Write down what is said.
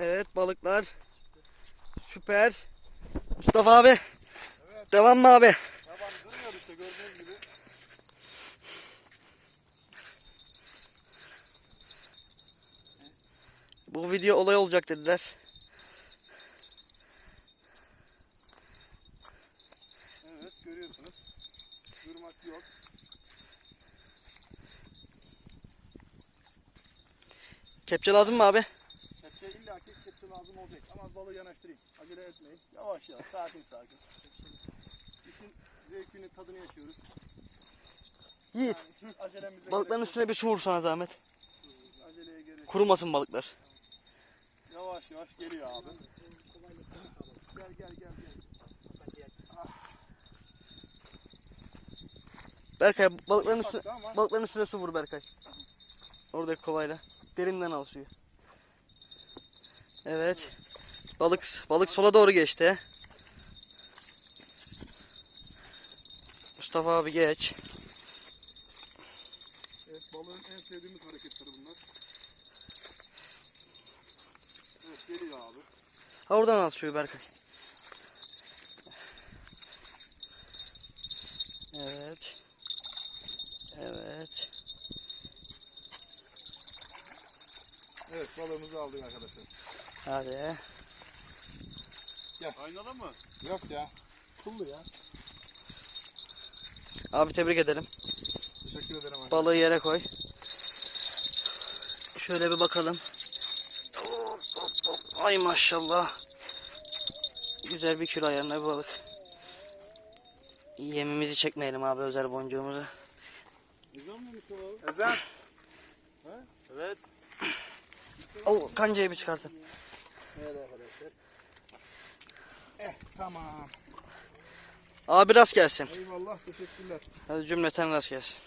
Evet balıklar. Süper. Mustafa abi. Devam mı abi? Tamam duruyor işte gördüğünüz gibi. Bu video olay olacak dediler. Evet görüyorsunuz. Durmak yok. Kepçe lazım mı abi? Ki kepçe lazım olacak. Ama balığı yanaştırayım. Acele etmeyin. Yavaş yavaş sakin sakin. Bütün zevkini tadını yaşıyoruz. Yiğit. Yani acelemize Balıkların gerek üstüne bir su vursana zahmet. yok. Aceleye gerek yok. Kurumasın balıklar. Yavaş yavaş geliyor abi. Gel gel gel gel. Berkay balıkların üstüne, ama balıkların üstüne su vur Berkay. Oradaki kovayla. Derinden al suyu. Evet. Balık balık sola doğru geçti. Mustafa abi geç. Evet balığın en sevdiğimiz hareketleri bunlar. Evet geliyor abi. Ha, Oradan al suyu Berkay. Evet. Evet. Evet balığımızı aldık arkadaşlar. Hadi. Aynalı mı? Yok ya. Pullu ya. Abi tebrik edelim. Teşekkür ederim arkadaşlar. Balığı yere koy. Şöyle bir bakalım. Hop, hop, hop. Ay maşallah. Güzel bir kilo ayarına bir balık. Yemimizi çekmeyelim abi özel boncuğumuzu. Ezan mı Mustafa? Ezan. Ha? Evet. O kancayı bir çıkartın. Evet arkadaşlar. Eh tamam. Abi rast gelsin. Eyvallah teşekkürler. Hadi cümleten rast gelsin.